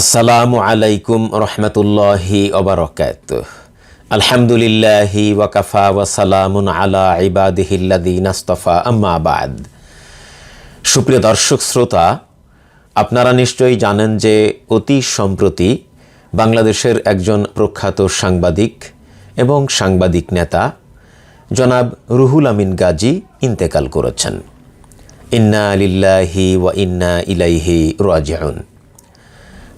আসসালামু আলাইকুম রহমতুল্লাহি ওবরকাত। আলহামদুলিল্লাহি ওয়াকাফা ওয়াসালামুন আলা ইবাদিহিল্লাদিন আস্তফা আম্মা বাদ। সুপ্রিয় দর্শক, শ্রোতা, আপনারা নিশ্চয়ই জানেন যে অতি সম্প্রতি বাংলাদেশের একজন প্রখ্যাত সাংবাদিক এবং সাংবাদিক নেতা জনাব রুহুল আমিন গাজী ইন্তেকাল করেছেন। ইন্না লিল্লাহি ওয়া ইন্না ইলাইহি রাজিউন।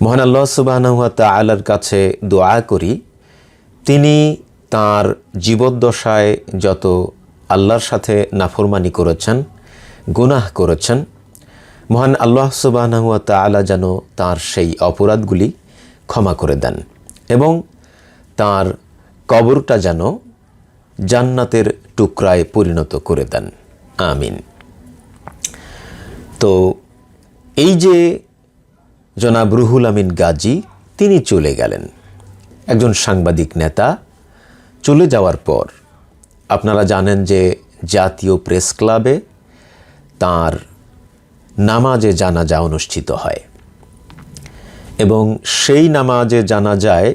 মহান আল্লাহ সুবাহ তালার কাছে দোয়া করি, তিনি তার জীবদ্দশায় যত আল্লাহর সাথে নাফরমানি করেছেন, গুনাহ করেছেন, মহান আল্লাহ সুবাহ তালা যেন তার সেই অপরাধগুলি ক্ষমা করে দেন এবং তার কবরটা যেন জান্নাতের টুকরায় পরিণত করে দেন। আমিন। তো এই যে জনাব রুহুল আমিন গাজী, তিনি চলে গেলেন। একজন সাংবাদিক নেতা চলে যাওয়ার পর, আপনারা জানেন যে জাতীয় প্রেস ক্লাবে তার নামাজে জানাজা অনুষ্ঠিত হয়। এবং সেই নামাজে জানা যায়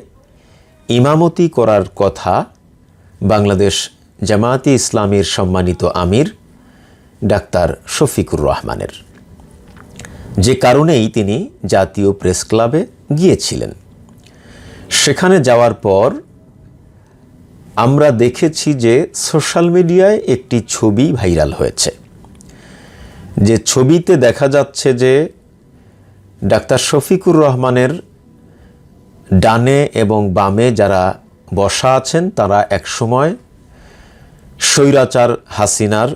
ইমামতি করার কথা বাংলাদেশ জামায়াতি ইসলামীর সম্মানিত আমির ডাক্তার শফিকুর রহমানের। যে কারণেই তিনি জাতীয় প্রেস ক্লাবে গিয়েছিলেন। সেখানে যাওয়ার পর আমরা দেখেছি যে সোশ্যাল মিডিয়ায় একটি ছবি ভাইরাল হয়েছে। যে ছবিতে দেখা যাচ্ছে যে ডাক্তার শফিকুর রহমানের ডানে এবং বামে যারা বসা আছেন, তারা একসময় স্বৈরাচার হাসিনার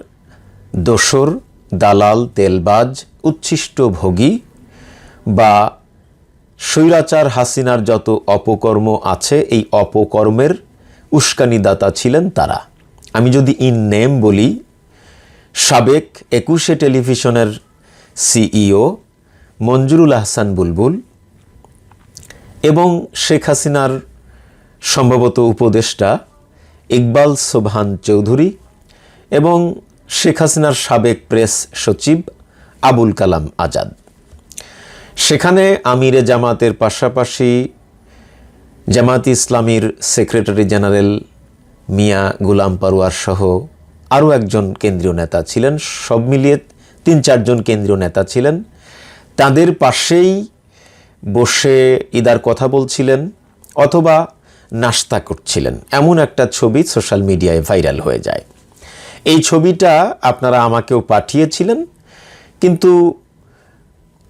দোসর, দালাল, তেলবাজ উচ্ছিষ্ট ভোগী বা স্বৈরাচার হাসিনার যত অপকর্ম আছে, এই অপকর্মের উস্কানিদাতা ছিলেন তারা। আমি যদি ইন নেম বলি, সাবেক একুশে টেলিভিশনের সিইও মঞ্জুরুল আহসান বুলবুল এবং শেখ হাসিনার সম্ভবত উপদেষ্টা ইকবাল সোবহান চৌধুরী এবং শেখ হাসিনার সাবেক প্রেস সচিব আবুল কালাম আজাদ। সেখানে আমিরে জামাতের পাশাপাশি জামাত ইসলামীর সেক্রেটারি জেনারেল মিয়া গুলাম পারোয়ার সহ আরও একজন কেন্দ্রীয় নেতা ছিলেন। সব মিলিয়ে তিন চারজন কেন্দ্রীয় নেতা ছিলেন। তাদের পাশেই বসে ইদার কথা বলছিলেন অথবা নাস্তা করছিলেন। এমন একটা ছবি সোশ্যাল মিডিয়ায় ভাইরাল হয়ে যায়। এই ছবিটা আপনারা আমাকেও পাঠিয়েছিলেন। কিন্তু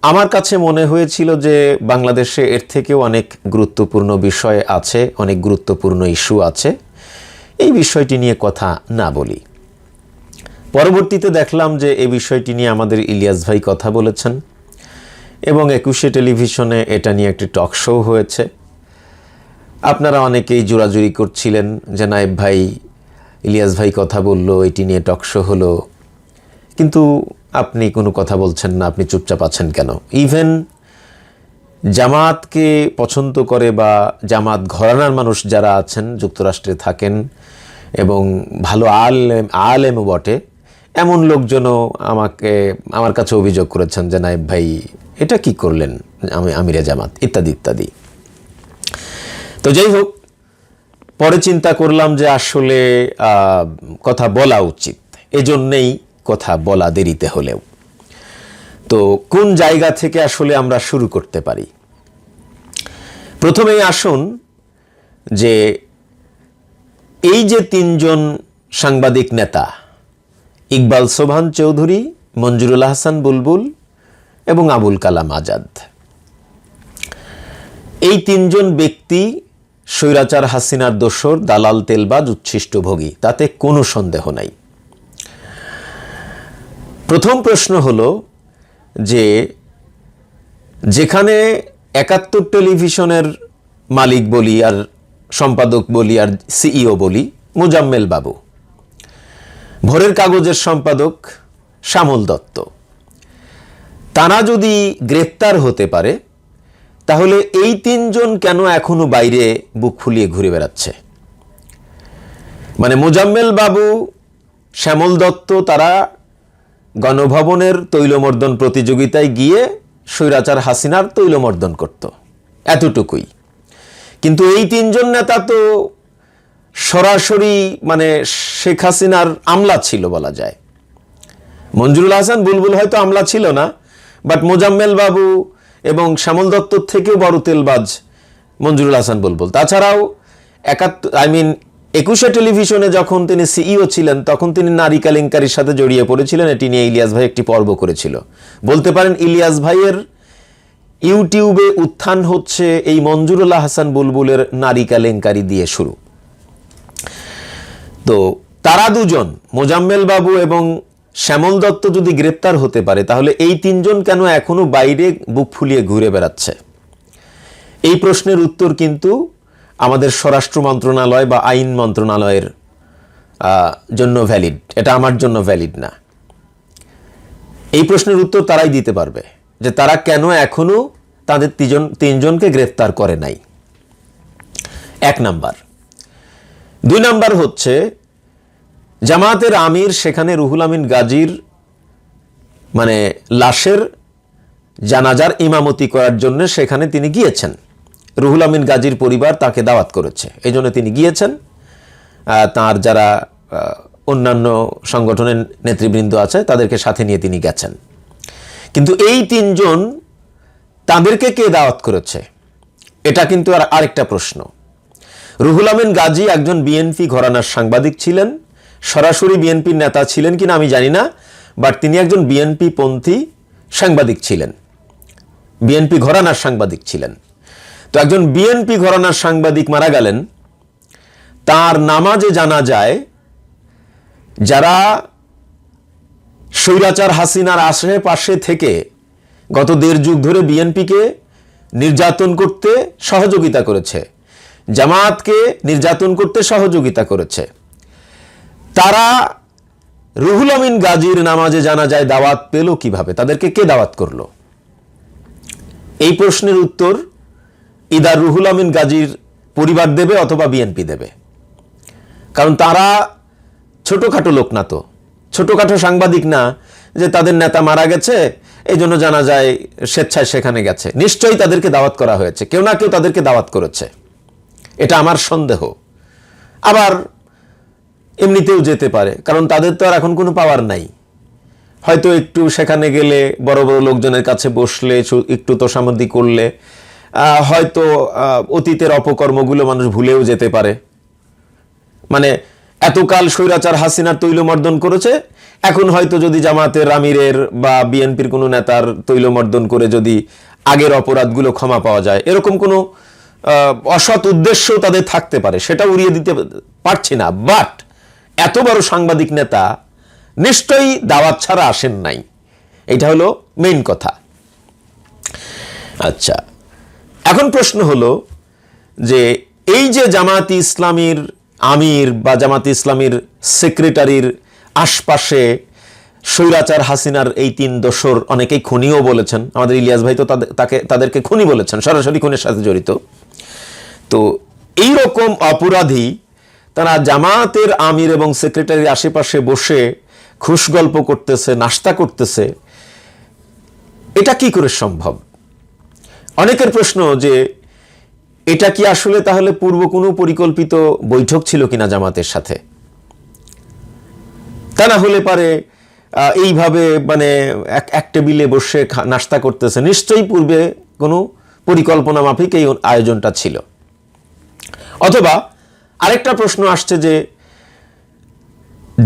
আমার কাছে মনে হয়েছিল যে বাংলাদেশে এর থেকেও অনেক গুরুত্বপূর্ণ বিষয় আছে, অনেক গুরুত্বপূর্ণ ইস্যু আছে। এই বিষয়টি নিয়ে কথা না বলি। পরবর্তীতে দেখলাম যে এই বিষয়টি নিয়ে আমাদের ইলিয়াস ভাই কথা বলেছেন এবং একুশে টেলিভিশনে এটা নিয়ে একটি টক শো হয়েছে। আপনারা অনেকেই জোরাজুরি করছিলেন যে নায়েব ভাই, ইলিয়াস ভাই কথা বলল, এটি নিয়ে টক শো হলো। কিন্তু আপনি কোনো কথা বলছেন না, আপনি চুপচাপ আছেন কেন? ইভেন জামাতকে পছন্দ করে বা জামাত ঘরানার মানুষ যারা আছেন, যুক্তরাষ্ট্রে থাকেন এবং ভালো আলেম আলেমও বটে, এমন লোকজনও আমাকে আমার কাছে অভিযোগ করেছেন যে, নায়েব ভাই, এটা কি করলেন? আমি আমিরে জামাত, ইত্যাদি ইত্যাদি। তো যাই হোক, পরে চিন্তা করলাম যে আসলে কথা বলা উচিত। এজন্যেই কথা বলা দেরিতে হলেও। তো কোন জায়গা থেকে আসলে আমরা শুরু করতে পারি? প্রথমেই আসুন যে এই যে তিনজন সাংবাদিক নেতা, ইকবাল সোভান চৌধুরী, মঞ্জুরুল হাসান বুলবুল এবং আবুল কালাম আজাদ। এই তিনজন ব্যক্তি স্বৈরাচার হাসিনার দোসর দালাল তেলবাজ, উচ্ছিষ্ট ভোগী, তাতে কোনো সন্দেহ নাই। প্রথম প্রশ্ন হলো যে যেখানে একাত্তর টেলিভিশনের মালিক বলি আর সম্পাদক বলি আর সিইও বলি মুজাম্মেল বাবু, ভোরের কাগজের সম্পাদক শ্যামল দত্ত। তারা যদি গ্রেপ্তার হতে পারে, তাহলে এই তিনজন কেন এখনও বাইরে বুক ফুলিয়ে ঘুরে বেড়াচ্ছে? মানে মোজাম্মেল বাবু, শ্যামল দত্ত তারা গণভবনের তৈলমর্দন প্রতিযোগিতায় গিয়ে স্বৈরাচার হাসিনার তৈলমর্দন করত। এতটুকুই। কিন্তু এই তিনজন নেতা তো সরাসরি মানে শেখ হাসিনার আমলা ছিল বলা যায়। মঞ্জুরুল হাসান বুলবুল হয়তো আমলা ছিল না বাট মোজাম্মেল বাবু এবং শ্যামল দত্তর থেকেও বড় তেলবাজ মঞ্জুরুল হাসান বুলবুল। তাছাড়াও একাত্তর আই মিন একুশে টেলিভিশনে যখন তিনি সিইও ছিলেন, তখন তিনি নারী কেলেঙ্কারির সাথে জড়িয়ে পড়েছিলেন। এটি নিয়ে ইলিয়াস ভাই একটি পর্ব করেছিল। বলতে পারেন, ইলিয়াস ভাইয়ের ইউটিউবে উত্থান হচ্ছে এই মঞ্জুরুল্লাহ হাসান বুলবুলের নারী কেলেঙ্কারি দিয়ে শুরু। তো তারা দুজন, মোজাম্মেল বাবু এবং শ্যামল দত্ত যদি গ্রেপ্তার হতে পারে, তাহলে এই তিনজন কেন এখনও বাইরে বুক ফুলিয়ে ঘুরে বেড়াচ্ছে? এই প্রশ্নের উত্তর কিন্তু আমাদের স্বরাষ্ট্র মন্ত্রণালয় বা আইন মন্ত্রণালয়ের জন্য ভ্যালিড এটা আমার জন্য ভ্যালিড না। এই প্রশ্নের উত্তর তারাই দিতে পারবে, যে তারা কেন এখনও তাদের তিনজন তিনজনকে গ্রেফতার করে নাই। এক নাম্বার। দুই নাম্বার হচ্ছে, জামায়াতের আমির সেখানে রুহুল আমিন গাজীর মানে লাশের জানাজার ইমামতি করার জন্য সেখানে তিনি গিয়েছেন। রুহুল আমিন গাজীর পরিবার তাকে দাওয়াত করেছে। এই জন্য তিনি গিয়েছেন। তার যারা অন্যান্য সংগঠনের নেতৃবৃন্দ আছে, তাদেরকে সাথে নিয়ে তিনি গেছেন। কিন্তু এই তিনজন তাদেরকে কে দাওয়াত করেছে? এটা কিন্তু আর আরেকটা প্রশ্ন। রুহুল আমিন গাজী একজন বিএনপি ঘরানার সাংবাদিক ছিলেন। সরাসরি বিএনপির নেতা ছিলেন কিনা আমি জানি না, বাট তিনি একজন বিএনপি পন্থী সাংবাদিক ছিলেন। বিএনপি ঘরানার সাংবাদিক ছিলেন। তো একজন বিএনপি ঘরানার সাংবাদিক মারা গেলেন। তার নামাজে জানা যায়, যারা স্বৈরাচার হাসিনার আশেপাশে থেকে গত দেড় যুগ ধরে বিএনপিকে নির্যাতন করতে সহযোগিতা করেছে, জামায়াতকে নির্যাতন করতে সহযোগিতা করেছে। তারা রুহুল আমিন গাজীর নামাজে জানা যায় দাওয়াত পেল কীভাবে? তাদেরকে কে দাওয়াত করল? এই প্রশ্নের উত্তর ইদার রুহুল আমিন গাজীর পরিবার দেবে অথবা বিএনপি দেবে। কারণ তারা ছোটোখাটো লোক না তো। ছোটোখাটো সাংবাদিক না যে তাদের নেতা মারা গেছে এই জন্য জানা যায় স্বেচ্ছায় সেখানে গেছে। নিশ্চয়ই তাদেরকে দাওয়াত করা হয়েছে। কেউ না কেউ তাদেরকে দাওয়াত করেছে। এটা আমার সন্দেহ। আবার এমনিতেও যেতে পারে, কারণ তাদের তো আর এখন কোনো পাওয়ার নাই। হয়তো একটু সেখানে গেলে বড় বড় লোকজনের কাছে বসলে একটু তোষামদি করলে হয়তো অতীতের অপকর্মগুলো মানুষ ভুলেও যেতে পারে। মানে এতকাল স্বৈরাচার হাসিনার তৈলমর্দন করেছে, এখন হয়তো যদি জামাতের আমিরের বা বিএনপির কোনো নেতার তৈলমর্দন করে যদি আগের অপরাধগুলো ক্ষমা পাওয়া যায়, এরকম কোনো অসৎ উদ্দেশ্য তাদের থাকতে পারে, সেটা উড়িয়ে দিতে পারছি না। বাট এত বড় সাংবাদিক নেতা নিশ্চয়ই দাওয়াত ছাড়া আসেন নাই। এটা হলো মেইন কথা। আচ্ছা। এখন প্রশ্ন হলো যে এই যে জামাতি ইসলামীর আমির বা জামাতি ইসলামীর সেক্রেটারির আশপাশে স্বৈরাচার হাসিনার এই তিন দোসর অনেকেই খুনিও বলেছেন। আমাদের ইলিয়াস ভাই তো তাকে তাদেরকে খুনি বলেছেন, সরাসরি খুনের সাথে জড়িত। তো এই রকম অপরাধী তারা জামাতের আমির এবং সেক্রেটারির আশেপাশে বসে খুশ গল্প করতেছে নাস্তা করতেছে, এটা কি করে সম্ভব? অনেকের প্রশ্ন যে, এটা কি আসলে তাহলে পূর্ব কোনো পরিকল্পিত বৈঠক ছিল কিনা জামাতের সাথে? তা না হলে পারে এইভাবে মানে এক এক টেবিলে বসে নাস্তা করতেছে। নিশ্চয়ই পূর্বে কোনো পরিকল্পনা মাফিক এই আয়োজনটা ছিল। অথবা আরেকটা প্রশ্ন আসছে যে,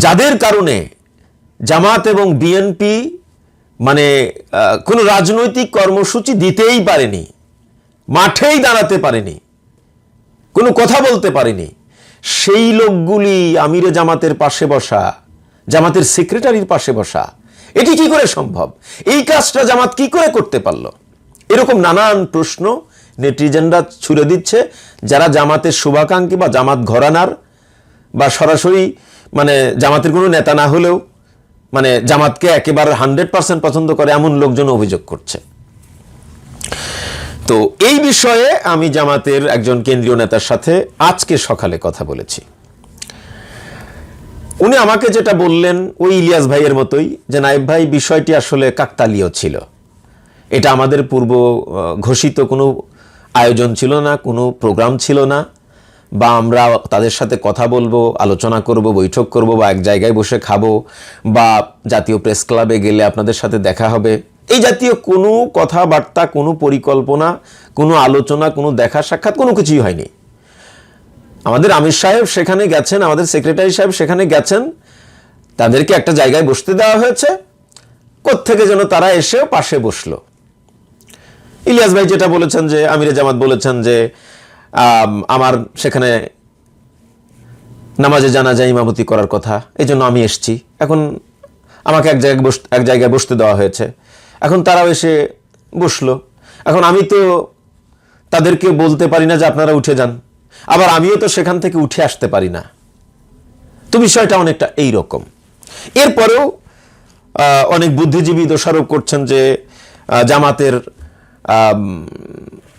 যাদের কারণে জামাত এবং বিএনপি মানে কোনো রাজনৈতিক কর্মসূচি দিতেই পারেনি, মাঠেই দাঁড়াতে পারেনি, কোনো কথা বলতে পারেনি। সেই লোকগুলি আমিরে জামাতের পাশে বসা, জামাতের সেক্রেটারির পাশে বসা, এটি কি করে সম্ভব? এই কাজটা জামাত কি করে করতে পারল? এরকম নানান প্রশ্ন নেটিজেনরা ছুড়ে দিচ্ছে। যারা জামাতের শুভাকাঙ্ক্ষী বা জামাত ঘরানার বা সরাসরি মানে জামাতের কোনো নেতা না হলেও মানে জামাতকে একেবারে হান্ড্রেড পার্সেন্ট পছন্দ করে এমন লোকজন অভিযোগ করছে। তো এই বিষয়ে আমি জামাতের একজন কেন্দ্রীয় নেতার সাথে আজকে সকালে কথা বলেছি। উনি আমাকে যেটা বললেন ওই ইলিয়াস ভাইয়ের মতোই যে, নায়েব ভাই, বিষয়টি আসলে কাকতালীয় ছিল। এটা আমাদের পূর্ব ঘোষিত কোনো আয়োজন ছিল না, কোনো প্রোগ্রাম ছিল না। বা আমরা তাদের সাথে কথা বলব, আলোচনা করব, বৈঠক করব বা এক জায়গায় বসে খাব বা জাতীয় প্রেস ক্লাবে গেলে আপনাদের সাথে দেখা হবে। এই জাতীয় কোনো কথাবার্তা, কোনো পরিকল্পনা, কোনো আলোচনা, কোনো দেখা সাক্ষাৎ কোনো কিছুই হয়নি। আমাদের আমির সাহেব সেখানে গেছেন, আমাদের সেক্রেটারি সাহেব সেখানে গেছেন। তাদেরকে একটা জায়গায় বসতে দেওয়া হয়েছে। কোত্থেকে যেন তারা এসেও পাশে বসল। ইলিয়াস ভাই যেটা বলেছেন যে, আমিরে জামাত বলেছেন যে আমার সেখানে নামাজে জানা যায় ইমামতি করার কথা। এই জন্য আমি এসছি। এখন আমাকে এক জায়গায় বস, এক জায়গায় বসতে দেওয়া হয়েছে। এখন তারাও এসে বসল। এখন আমি তো তাদেরকে বলতে পারি না যে আপনারা উঠে যান। আবার আমিও তো সেখান থেকে উঠে আসতে পারি না। তো বিষয়টা অনেকটা এই রকম এরপরেও অনেক বুদ্ধিজীবী দোষারোপ করছেন যে জামাতের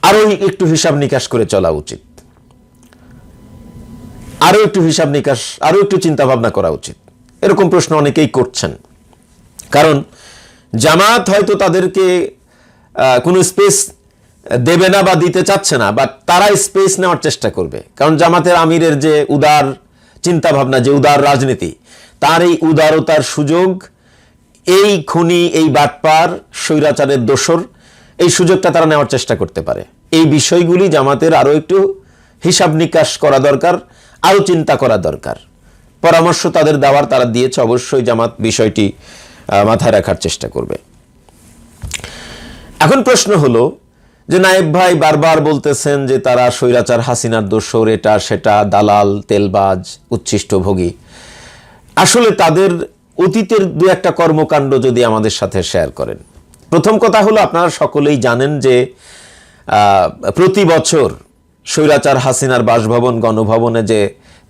আম, আরও একটু হিসাব নিকাশ করে চলা উচিত। আরও একটু হিসাব নিকাশ আরও একটু চিন্তা ভাবনা করা উচিত। এরকম প্রশ্ন অনেকেই করছেন। কারণ জামাত হয়তো তাদেরকে কোনো স্পেস দেবে না বা দিতে চাচ্ছে না বা তারা স্পেস নেওয়ার চেষ্টা করবে। কারণ জামাতের আমিরের যে উদার চিন্তা ভাবনা যে উদার রাজনীতি তার এই উদারতার সুযোগ এই খুনি এই বাটপার স্বৈরাচারের দোসর এই সুযোগটা তারা নেওয়ার চেষ্টা করতে পারে। এই বিষয়গুলি জামাতের আরও একটু হিসাব নিকাশ করা দরকার, আরও চিন্তা করা দরকার। পরামর্শ তাদের দেওয়ার তারা দিয়েছে, অবশ্যই জামাত বিষয়টি মাথায় রাখার চেষ্টা করবে। এখন প্রশ্ন হলো যে নায়েব ভাই বারবার বলতেছেন যে তারা স্বৈরাচার, হাসিনার দোসর এটা সেটা, দালাল, তেলবাজ, উচ্ছিষ্ট ভোগী। আসলে তাদের অতীতের দু একটা কর্মকাণ্ড যদি আমাদের সাথে শেয়ার করেন প্রথম কথা হলো আপনারা সকলেই জানেন যে প্রতি বছর স্বৈরাচার হাসিনার বাসভবন, গণভবনে যে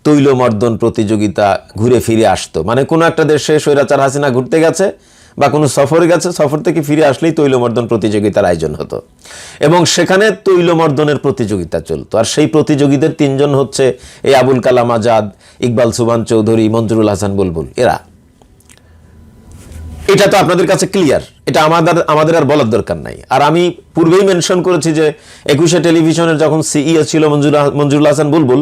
তৈলমর্দন প্রতিযোগিতা ঘুরে ফিরে আসতো। মানে কোনো একটা দেশে স্বৈরাচার হাসিনা ঘুরতে গেছে বা কোনো সফরে গেছে, সফর থেকে ফিরে আসলেই তৈলমর্দন প্রতিযোগিতার আয়োজন হতো। এবং সেখানে তৈলমর্দনের প্রতিযোগিতা চলতো। আর সেই প্রতিযোগীদের তিনজন হচ্ছে এই আবুল কালাম আজাদ, ইকবাল সুবান চৌধুরী, মঞ্জুরুল হাসান বুলবুল, এরা। এটা তো আপনাদের কাছে ক্লিয়ার এটা আমাদের আমাদের আর বলার দরকার নাই। আর আমি পূর্বেই মেনশন করেছি যে একুশে টেলিভিশনের যখন সিইও ছিল মঞ্জুর মঞ্জুরুল হাসান বুলবুল,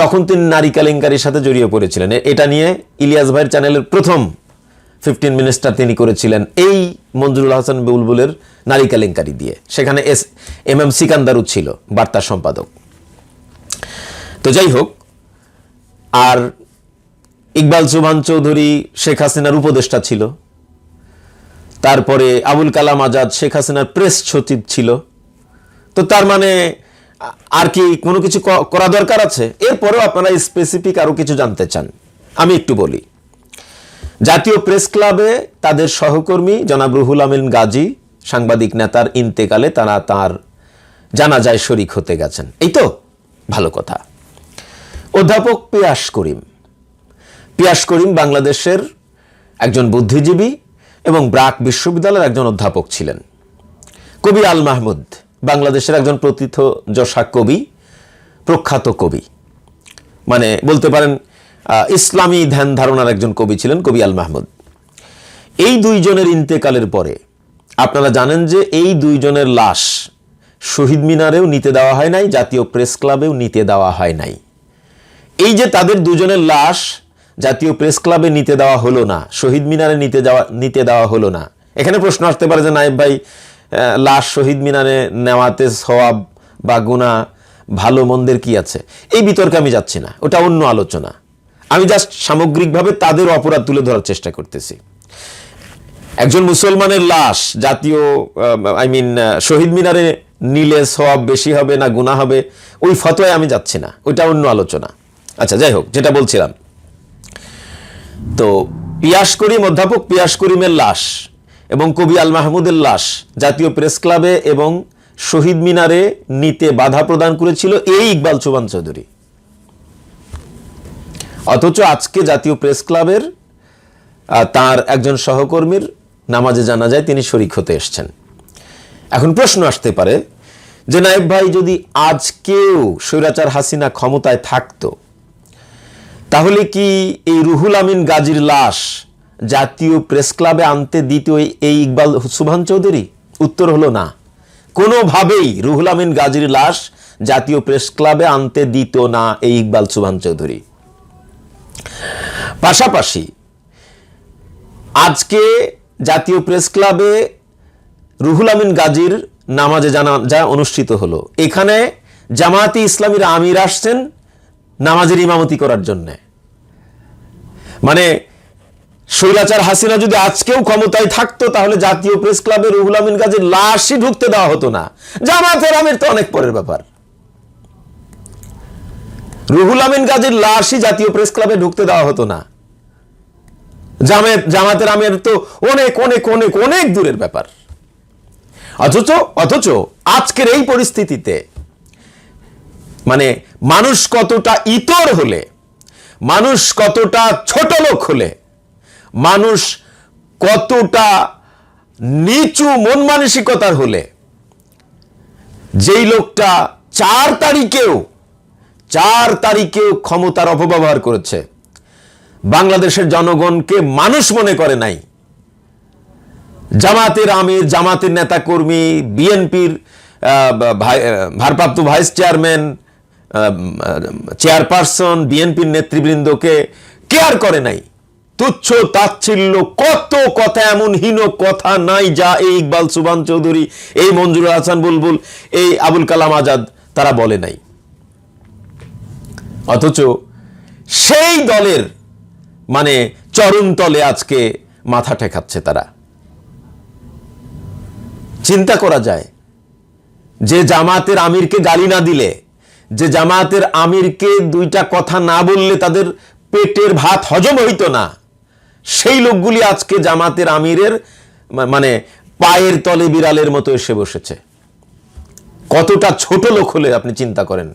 তখন তিনি নারী কেলেঙ্কারির সাথে জড়িয়ে পড়েছিলেন। এটা নিয়ে ইলিয়াস ভাইয়ের চ্যানেলের প্রথম ফিফটিন মিনিস্টার তিনি করেছিলেন এই মঞ্জুরুল হাসান বুলবুলের নারী কেলেঙ্কারি দিয়ে। সেখানে এস, এম এম সিকান্দারু ছিল, বার্তা সম্পাদক। তো যাই হোক, আর ইকবাল সুবহান চৌধুরী, শেখ হাসিনার উপদেষ্টা ছিল। তারপরে আবুল কালাম আজাদ, শেখ হাসিনার প্রেস সচিব ছিল। তো তার মানে আর কি কোনো কিছু করা দরকার আছে? এরপরেও আপনারা স্পেসিফিক আরও কিছু জানতে চান। আমি একটু বলি। জাতীয় প্রেস ক্লাবে তাদের সহকর্মী জনাব রুহুল আমিন গাজী, সাংবাদিক নেতার ইন্তেকালে তারা তার জানা যায় শরিক হতে গেছেন। এই তো, ভালো কথা। অধ্যাপক পিয়াস করিম। পিয়াস করিম বাংলাদেশের একজন বুদ্ধিজীবী এবং ব্রাক বিশ্ববিদ্যালয়ের একজন অধ্যাপক ছিলেন। কবি আল মাহমুদ, বাংলাদেশের একজন প্রথিত যশা কবি, প্রখ্যাত কবি। মানে বলতে পারেন ইসলামী ধ্যান ধারণার একজন কবি ছিলেন কবি আল মাহমুদ। এই দুইজনের ইন্তেকালের পরে, আপনারা জানেন যে এই দুইজনের লাশ শহীদ মিনারেও নিতে দেওয়া হয় নাই, জাতীয় প্রেস ক্লাবেও নিতে দেওয়া হয় নাই। এই যে তাদের দুজনের লাশ জাতীয় প্রেস ক্লাবে নিতে দেওয়া হলো না, শহীদ মিনারে নিতে যাওয়া, নিতে দেওয়া হলো না। এখানে প্রশ্ন আসতে পারে যে, নায়েব ভাই লাশ শহীদ মিনারে নেওয়াতে সওয়াব বা গুণা ভালো মন্দের কি আছে? এই বিতর্কে আমি যাচ্ছি না, ওটা অন্য আলোচনা। আমি জাস্ট সামগ্রিকভাবে তাদের অপরাধ তুলে ধরার চেষ্টা করতেছি। একজন মুসলমানের লাশ জাতীয় আই মিন শহীদ মিনারে নিলে সওয়াব বেশি হবে না, গুণা হবে, ওই ফতোয় আমি যাচ্ছি না, ওইটা অন্য আলোচনা। আচ্ছা যাই হোক, যেটা বলছিলাম। তো পিয়াস করিম অধ্যাপক পিয়াস করিমের লাশ এবং কবি আল মাহমুদের লাশ জাতীয় প্রেস ক্লাবে এবং শহীদ মিনারে নিতে বাধা প্রদান করেছিল এই ইকবাল চৌবান চৌধুরী। অথচ আজকে জাতীয় প্রেস ক্লাবের তার একজন সহকর্মীর নামাজে জানা যায় তিনি শরিক হতে এসছেন। এখন প্রশ্ন আসতে পারে যে, নায়েব ভাই যদি আজকেও স্বৈরাচার হাসিনা ক্ষমতায় থাকতো তাহলে কি এই রুহুল আমিন গাজীর লাশ জাতীয় প্রেস ক্লাবে আনতে দ্বিতীয় এই ইকবাল সুবহান চৌধুরী? উত্তর হলো না। কোনোভাবেই রুহুল আমিন গাজীর লাশ জাতীয় প্রেস ক্লাবে আনতে দিত না এই ইকবাল সুবহান চৌধুরী। পাশাপাশি আজকে জাতীয় প্রেস ক্লাবে রুহুল আমিন গাজীর নামাজে জানা যা অনুষ্ঠিত হলো। এখানে জামায়াতি ইসলামীর আমির আসছেন নামাজের ইমামতি করার জন্যে। মানে স্বৈরাচার হাসিনা যদি আজকেও ক্ষমতায় থাকতো, তাহলে জাতীয় প্রেস ক্লাবে রুহুল আমিন গাজীর লাশই ঢুকতে দেওয়া হতো না। জামাতের আমির তো অনেক পরের ব্যাপার। রুহুল আমিন গাজীর লাশই জাতীয় প্রেস ক্লাবে ঢুকতে দেওয়া হতো না। জামাত জামাতের আমির তো অনেক অনেক অনেক অনেক দূরের ব্যাপার। অথচ অথচ আজকের এই পরিস্থিতিতে মানে মানুষ কতটা ইতর হলে, মানুষ কতটা ছোট লোক হলে, মানুষ কতটা নিচু মন মানসিকতার হলে, যেই লোকটা চার তারিখেও চার তারিখেও ক্ষমতার অপব্যবহার করেছে, বাংলাদেশের জনগণকে মানুষ মনে করে নাই। জামাতের আমির, জামাতের নেতাকর্মী, বিএনপির ভারপ্রাপ্ত ভাইস চেয়ারম্যান চেয়ারপারসন বিএনপির নেতৃবৃন্দকে কেয়ার করে নাই। তুচ্ছ তাচ্ছিল্য, কত কথা এমন হীন কথা নাই যা এই ইকবাল সুবান চৌধুরী, এই মঞ্জুরুল হাসান বুলবুল, এই আবুল কালাম আজাদ তারা বলে নাই। অথচ সেই দলের মানে চরণ তলে আজকে মাথা ঠেকাচ্ছে তারা। চিন্তা করা যায় যে জামাতের আমিরকে গালি না দিলে যে জামাতের আমিরকে দুইটা কথা না বললে তাদের পেটের ভাত হজম হইত না। সেই লোকগুলি আজকে জামাতের আমিরের মানে পায়ের তলে বিড়ালের মতো এসে বসেছে। কতটা ছোট লোক হলে আপনি চিন্তা করেন?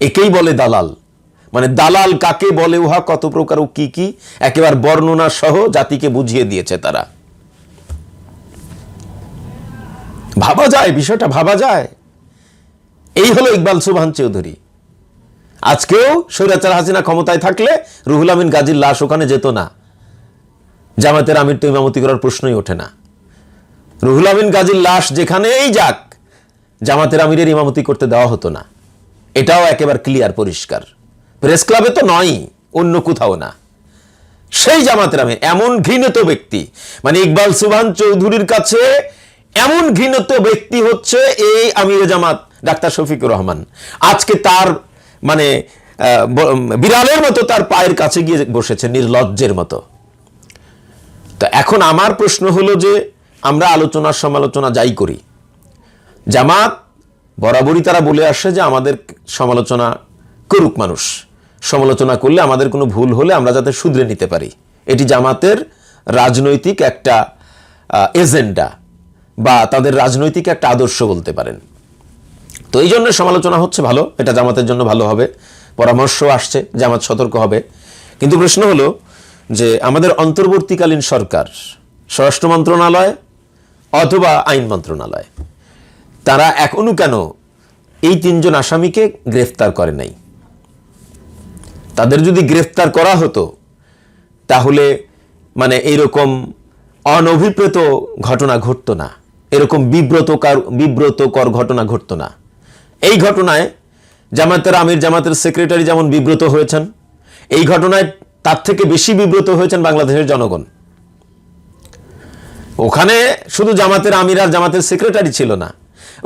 একেই বলে দালাল। মানে দালাল কাকে বলে উহা, কত প্রকার ও কি কি, একেবারে বর্ণনা সহ জাতিকে বুঝিয়ে দিয়েছে তারা। ভাবা যায়, বিষয়টা ভাবা যায়। এই হলো ইকবাল সুবহান চৌধুরী। আজকেও সৈরাচার হাসিনা ক্ষমতায় থাকলে রুহুল আমিন গাজীর লাশ ওখানে যেত না। জামাতের আমির তো ইমামতি করার প্রশ্নই ওঠে না। রুহুল আমিন গাজীর লাশ যেখানেই যাক, জামাতের আমিরের ইমামতি করতে দেওয়া হতো না। এটাও একেবারে ক্লিয়ার পরিষ্কার। প্রেস ক্লাবে তো নয় অন্য কোথাও না। সেই জামাতের আমির, এমন ঘৃণিত ব্যক্তি। মানে ইকবাল সুবহান চৌধুরীর কাছে এমন ঘৃণিত ব্যক্তি হচ্ছে এই আমির জামাত। ডাক্তার শফিকুর রহমান। আজকে তার মানে বিড়ালের মতো তার পায়ের কাছে গিয়ে বসেছে, নির্লজ্জের মতো। তো এখন আমার প্রশ্ন হলো যে, আমরা আলোচনার সমালোচনা যাই করি। জামাত, বরাবরই তারা বলে আসে যে, আমাদের সমালোচনা করুক মানুষ। সমালোচনা করলে আমাদের কোনো ভুল হলে আমরা যাতে শুধরে নিতে পারি। এটি জামাতের রাজনৈতিক একটা এজেন্ডা, বা তাদের রাজনৈতিক একটা আদর্শ বলতে পারেন। তো এই জন্য সমালোচনা হচ্ছে ভালো, এটা জামাতের জন্য ভালো হবে, পরামর্শ আসছে, জামাত সতর্ক হবে। কিন্তু প্রশ্ন হলো যে আমাদের অন্তর্বর্তীকালীন সরকার, স্বরাষ্ট্র মন্ত্রণালয় অথবা আইন মন্ত্রণালয়, তারা এখনও কেন এই তিনজন আসামিকে গ্রেফতার করে নাই? তাদের যদি গ্রেফতার করা হতো, তাহলে মানে এরকম অনভিপ্রেত ঘটনা ঘটতো না, এরকম বিব্রতকর বিব্রতকর ঘটনা ঘটতো না। এই ঘটনায় জামাতের আমির জামাতের সেক্রেটারি যেমন বিব্রত হয়েছেন, এই ঘটনায় তার থেকে বেশি বিব্রত হয়েছেন বাংলাদেশের জনগণ। ওখানে শুধু জামাতের আমির আর জামাতের সেক্রেটারি ছিল না,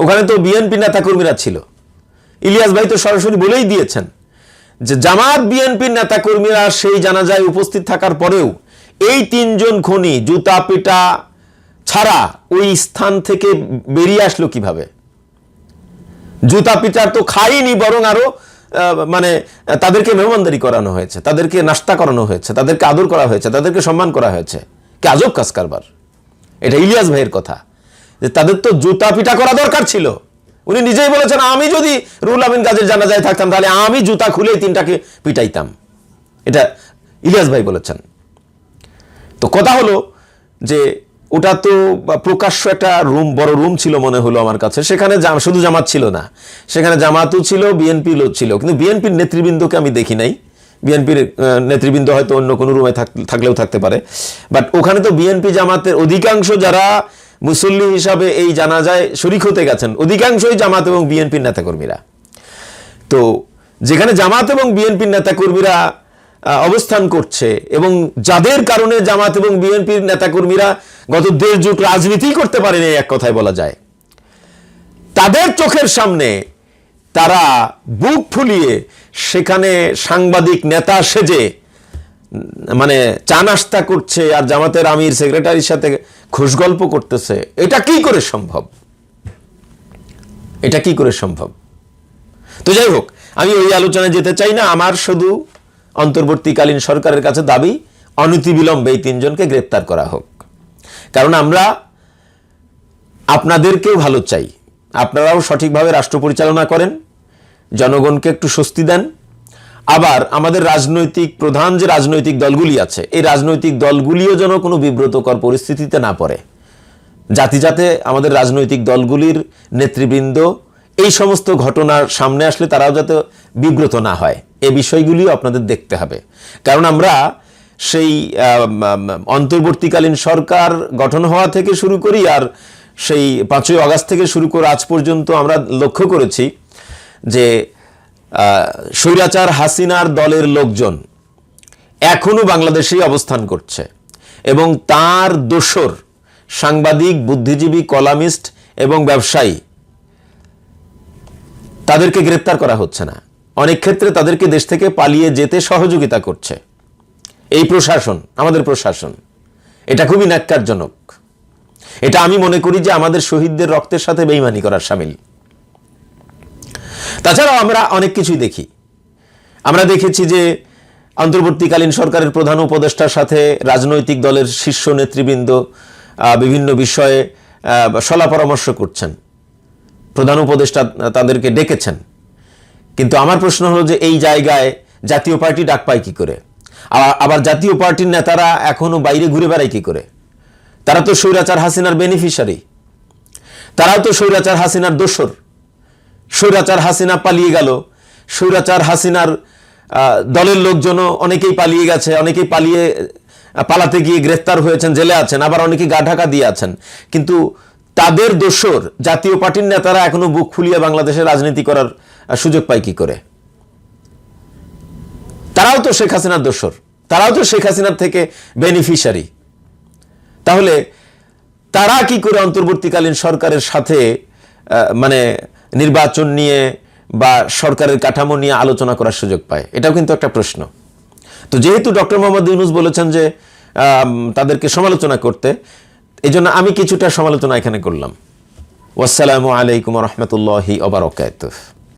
ওখানে তো বিএনপি নেতাকর্মীরা ছিল। ইলিয়াস ভাই তো সরাসরি বলেই দিয়েছেন যে জামাত বিএনপির নেতাকর্মীরা সেই জানাজায় উপস্থিত থাকার পরেও এই তিনজন খনি জুতা পিটা ছাড়া ওই স্থান থেকে বেরিয়ে আসলো কীভাবে? জুতা পিটার তো খাইনি বরং আরও আহ, মানে তাদেরকে মেহমানদারি করানো হয়েছে তাদেরকে নাস্তা করানো হয়েছে তাদেরকে আদর করা হয়েছে তাদেরকে সম্মান করা হয়েছে। কি আজব কাজ কারবার। এটা ইলিয়াস ভাইয়ের কথা। যে তাদের তো জুতা পিটা করা দরকার ছিল। উনি নিজেই বলেছেন আমি যদি রুল আমিন গাজের জানাজায় থাকতাম তাহলে আমি জুতা খুলেই তিনটাকে পিটাইতাম। এটা ইলিয়াস ভাই বলেছেন। তো কথা হলো যে ওটা তো প্রকাশ্য একটা রুম, বড় রুম ছিল মনে হলো আমার কাছে। সেখানে শুধু জামাত ছিল না। সেখানে জামাতও ছিল বিএনপি ছিল। কিন্তু বিএনপির নেতৃবৃন্দকে আমি দেখি নাই। বিএনপির নেতৃবৃন্দ হয়তো অন্য কোনো রুমে থাকলেও থাকতে পারে। বাট ওখানে তো বিএনপি জামাতের অধিকাংশ যারা মুসল্লি হিসাবে এই জানাজায় শরিক হতে গেছেন, অধিকাংশই জামাত এবং বিএনপির নেতাকর্মীরা। তো যেখানে জামাত এবং বিএনপির নেতাকর্মীরা অবস্থান করছে এবং যাদের কারণে জামাত এবং বিএনপির নেতাকর্মীরা গত দেড় যুগ রাজনীতি করতে পারেনি, এক কথায় বলা যায়। তাদের চোখের সামনে তারা বুক ফুলিয়ে সেখানে সাংবাদিক নেতা সেজে মানে চা নাস্তা করছে আর জামাতের আমির সেক্রেটারির সাথে খুশগল্প করতেছে। এটা কি করে সম্ভব? এটা কি করে সম্ভব? তো যাই হোক, আমি ওই আলোচনায় যেতে চাই না। আমার শুধু অন্তর্বর্তীকালীন সরকারের কাছে দাবি, অনতিবিলম্বে এই তিনজনকে গ্রেপ্তার করা হোক। কারণ আমরা আপনাদেরকেও ভালো চাই। আপনারাও সঠিকভাবে রাষ্ট্র পরিচালনা করেন, জনগণকে একটু স্বস্তি দেন। আবার আমাদের রাজনৈতিক, প্রধান যে রাজনৈতিক দলগুলি আছে, এই রাজনৈতিক দলগুলিও যেন কোনো বিব্রতকর পরিস্থিতিতে না পড়ে। জাতি যাতে আমাদের রাজনৈতিক দলগুলির নেতৃবৃন্দ এই সমস্ত ঘটনার সামনে আসলে তারাও যাতে বিব্রত না হয়। এই বিষয়গুলিও আপনাদের দেখতে হবে। কারণ আমরা সেই অন্তর্বর্তীকালীন সরকার গঠন হওয়া থেকে শুরু করি আর সেই পাঁচই আগস্ট থেকে শুরু করে আজ পর্যন্ত আমরা লক্ষ্য করেছি যে স্বৈরাচার হাসিনার দলের লোকজন এখনও বাংলাদেশেই অবস্থান করছে এবং তার দোসর সাংবাদিক, বুদ্ধিজীবী, কলামিস্ট এবং ব্যবসায়ী তাদেরকে গ্রেপ্তার করা হচ্ছে না। অনেক ক্ষেত্রে তাদেরকে দেশ থেকে পালিয়ে যেতে সহযোগিতা করছে। এই প্রশাসন, আমাদের প্রশাসন, এটা খুবই ন্যাক্কারজনক। এটা আমি মনে করি যে আমাদের শহীদদের রক্তের সাথে বেইমানি করার সামিল। তাছাড়াও আমরা অনেক কিছুই দেখি। আমরা দেখেছি যে অন্তর্বর্তীকালীন সরকারের প্রধান উপদেষ্টার সাথে রাজনৈতিক দলের শীর্ষ নেতৃবৃন্দ বিভিন্ন বিষয়ে সলা পরামর্শ করছেন। প্রধান উপদেষ্টা তাদেরকে ডেকেছেন। কিন্তু আমার প্রশ্ন হলো যে এই জায়গায় জাতীয় পার্টি ডাক পায় কী করে? আবার- জাতীয় পার্টির নেতারা এখনও বাইরে ঘুরে বেড়ায় কী করে? তারা তো স্বৈরাচার হাসিনার বেনিফিশিয়ারি তারাও তো স্বৈরাচার হাসিনার দোসর। স্বৈরাচার হাসিনা পালিয়ে গেল। স্বৈরাচার হাসিনার দলের লোকজনও অনেকেই পালিয়ে গেছে। অনেকেই পালিয়ে পালাতে গিয়ে গ্রেফতার হয়েছেন, জেলে আছেন, আবার অনেকে গা ঢাকা দিয়ে আছেন। কিন্তু তাদের দোসর, জাতীয় পার্টির নেতারা এখনও বুক ফুলিয়ে বাংলাদেশের রাজনীতি করার সুযোগ পায় কি করে? তারাও তো শেখ হাসিনার দোসর তারাও তো শেখ হাসিনার থেকে বেনিফিশিয়ারি তাহলে তারা কি করে অন্তর্বর্তীকালীন সরকারের সাথে মানে নির্বাচন নিয়ে বা সরকারের কাঠামো নিয়ে আলোচনা করার সুযোগ পায়? এটাও কিন্তু একটা প্রশ্ন। তো যেহেতু ডক্টর মোহাম্মদ ইউনুস বলেছেন যে তাদেরকে সমালোচনা করতে এই জন্য আমি কিছুটা সমালোচনা এখানে করলাম। ওয়াসালামু আলাইকুম রহমতুল্লাহি ওবরাকাতুহ